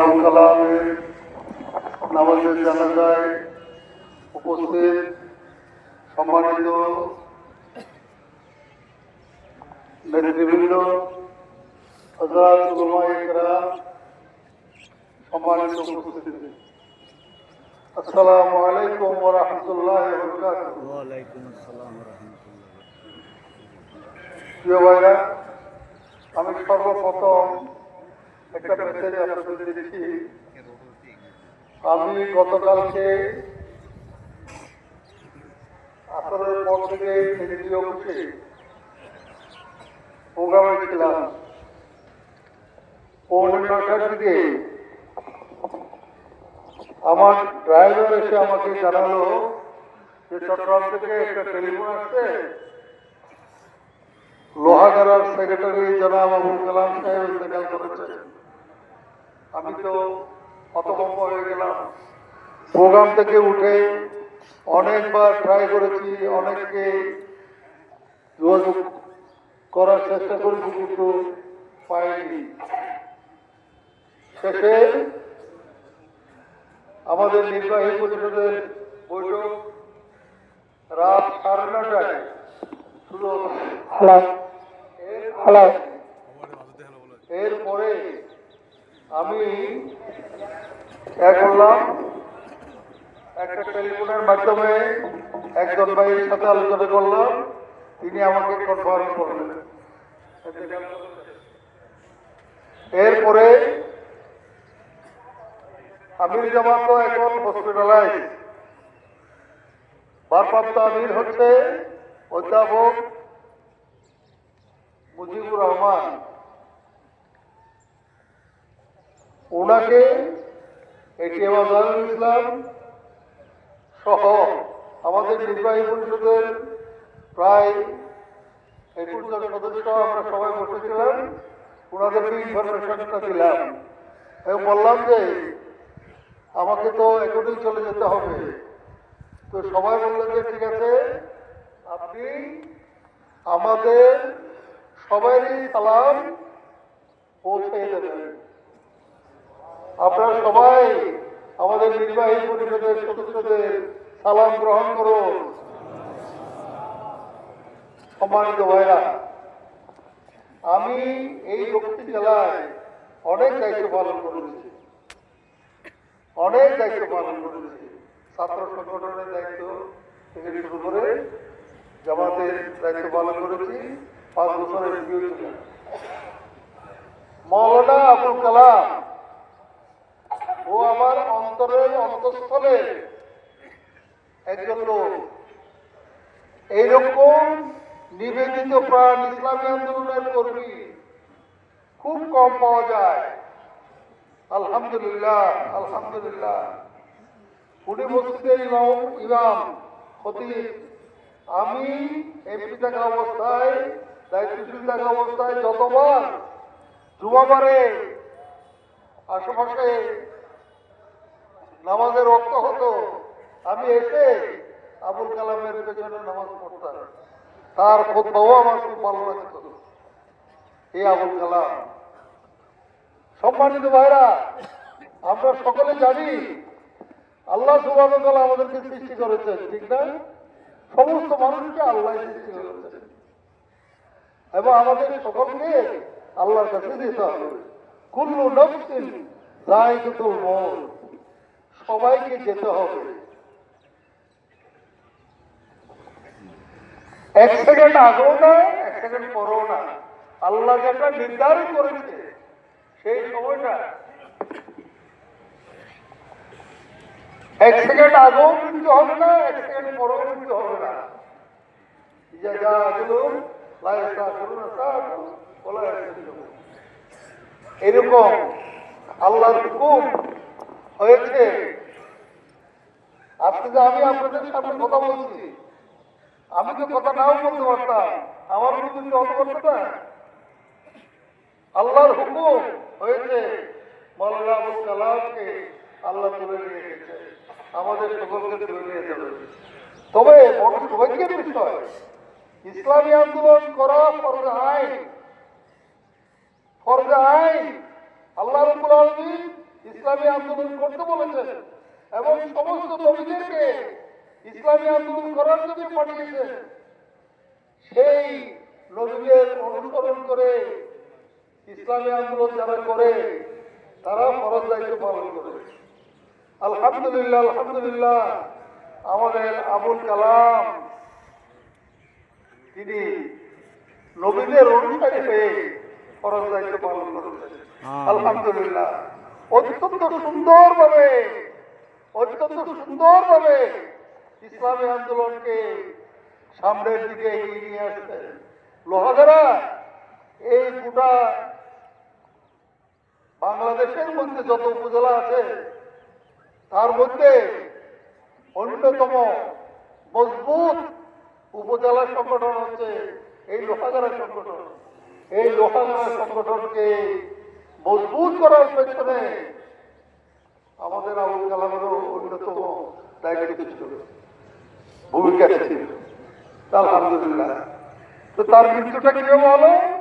কালামের নামাজের জানাজায় উপস্থিত সম্মানিত নেতৃবৃন্দ হজরত উলামায়ে সম্মানিত উপস্থিতি। আসসালামু আলাইকুম ওয়া রাহমাতুল্লাহি ওয়া বারাকাতুহু। ওয়ালাইকুম আসসালাম রহমতুল্লাহ প্রিয় ভাইরা আমি সর্বপ্রথম আমি গতকালকে আসরের পর থেকে প্রোগ্রামে ছিলাম পৌনে আমার ড্রাইভার এসে আমাকে জানালো যে চট্টগ্রাম থেকে একটা টেলিফোন আসছে। লোহাগাড়ার সেক্রেটারি জনাব আবুল কালাম সাহেব ইন্তেকাল করেছেন আমি তো হতভম্ব হয়ে গেলাম। প্রোগ্রাম থেকে উঠে অনেকবার ট্রাই করেছি অনেককে যোগাযোগ করার চেষ্টা করেছি কিন্তু পাইনি। শেষে আমাদের নির্বাহী পরিষদের বৈঠক রাত সাড়ে নটায় শুরু হলো। হ্যালো আমি এক করলাম একটা টেলিফোনের মাধ্যমে একজন ভাইয়ের সাথে আলোচনা করলাম। তিনি করলেন। এরপরে আমির জামান তো এখন হসপিটালাইজ ভারপ্রাপ্ত আমির হচ্ছে অধ্যাপক মুজিবুর রহমান। ওনাকে এটিএম আজহারুল ইসলাম সহ আমাদের নির্বাহী পরিষদের প্রায় একুশ আমরা সবাই বসেছিলাম। এবং বললাম যে আমাকে তো এখনই চলে যেতে হবে। তো সবাই বললেন যে ঠিক আছে, আপনি আমাদের সবারই সালাম পৌঁছে দেবেন। আপনারা সবাই আমাদের নির্বাহী পরিষদের সদস্যদের সালাম গ্রহণ করুন। সম্মানিত ভাইরা, আমি এই দক্ষিণ জেলায় অনেক দায়িত্ব পালন করেছি। অনেক দায়িত্ব পালন করেছি। ছাত্র সংগঠনের দায়িত্ব থেকে শুরু করে জামাতের দায়িত্ব পালন করেছি, পাঁচ বছরের মৌলানা আবুল কালাম ও আমার অন্তরের অন্তঃস্থলে। একজন লোক এইরকম নিবেদিত প্রাণ ইসলামী আন্দোলনের কর্মী খুব কম পাওয়া যায়। আলহামদুলিল্লাহ আলহামদুলিল্লাহ। উনি মসজিদের ইমাম ইমাম, খতিব, আমি এমপি থাকা অবস্থায়, দায়িত্বশীল থাকা অবস্থায় যতবার জুমাবারে আশেপাশে নামাজের রক্ত হতো। আমি এসে আবুল কালামের পেছনে নামাজ পড়তাম। তার খোদ্বাও আমার খুব ভালো লাগতো। এই আবুল কালাম, সম্মানিত ভাইরা, আমরা সকলে জানি আল্লাহ সুবাহ আমাদেরকে সৃষ্টি করেছেন, ঠিক না? সমস্ত মানুষকে আল্লাহ সৃষ্টি করেছেন। এবং আমাদের সকলকে আল্লাহর কাছে দিতে হবে। কুল্লু নফসিন জায়গাতুল মৌত সবাইকে যেতে হবে। এক সেকেন্ড আগেও না এক সেকেন্ড পরেও না আল্লাহ যেটা নির্ধারণ করেছে, সেই সময়টা। এক সেকেন্ড আগেও মৃত্যু হবে না, এক সেকেন্ড পরেও মৃত্যু হবে না। এরকম আল্লাহর হুকুম হয়েছে? আজকে যে আমি আপনাদের সামনে কথা বলছি, আমি তো কথা নাও বলতে পারতাম, আমার মতো কি হতে পারতো না আল্লাহর হুকুম হয়েছে মৌলানা আবুল কালামকে আল্লাহ তুলে নিয়ে গেছে আমাদের সকলকে তুলে নিয়ে যাবে। তবে বড় বিষয়? ইসলামী আন্দোলন করা ফরজে আইন ফরজে আইন, আল্লাহ রব্বুল আলামিন ইসলামী আন্দোলন করতে বলেছেন এবং সমস্ত নবীদেরকে ইসলামী আন্দোলন করার জন্য পাঠিয়েছেন। সেই নবীদের অনুসরণ করে ইসলামী আন্দোলন যারা করে তারা ফরজ দায়িত্ব পালন করে। আলহামদুলিল্লাহ আলহামদুলিল্লাহ আমাদের আবুল কালাম তিনি নবীদের অনুসারী হয়ে ফরজ দায়িত্ব পালন করেছেন। আলহামদুলিল্লাহ। অত্যন্ত সুন্দরভাবে অত্যন্ত সুন্দরভাবে ইসলামী আন্দোলনকে সামনের দিকে এগিয়ে নিয়ে আসছে লোহাগারা এই গোটা বাংলাদেশের মধ্যে যত উপজেলা আছে, তার মধ্যে অন্যতম মজবুত উপজেলা সংগঠন হচ্ছে এই লোহাগারা সংগঠন। এই লোহাগাড়া সংগঠনকে মজবুত করার পেছনে আমাদের আবুল কালামেরও অন্যতম দায়িত্ব ছিল। ভূমিকা ছিল। আলহামদুলিল্লাহ। তো তার মৃত্যুটা কি হলো?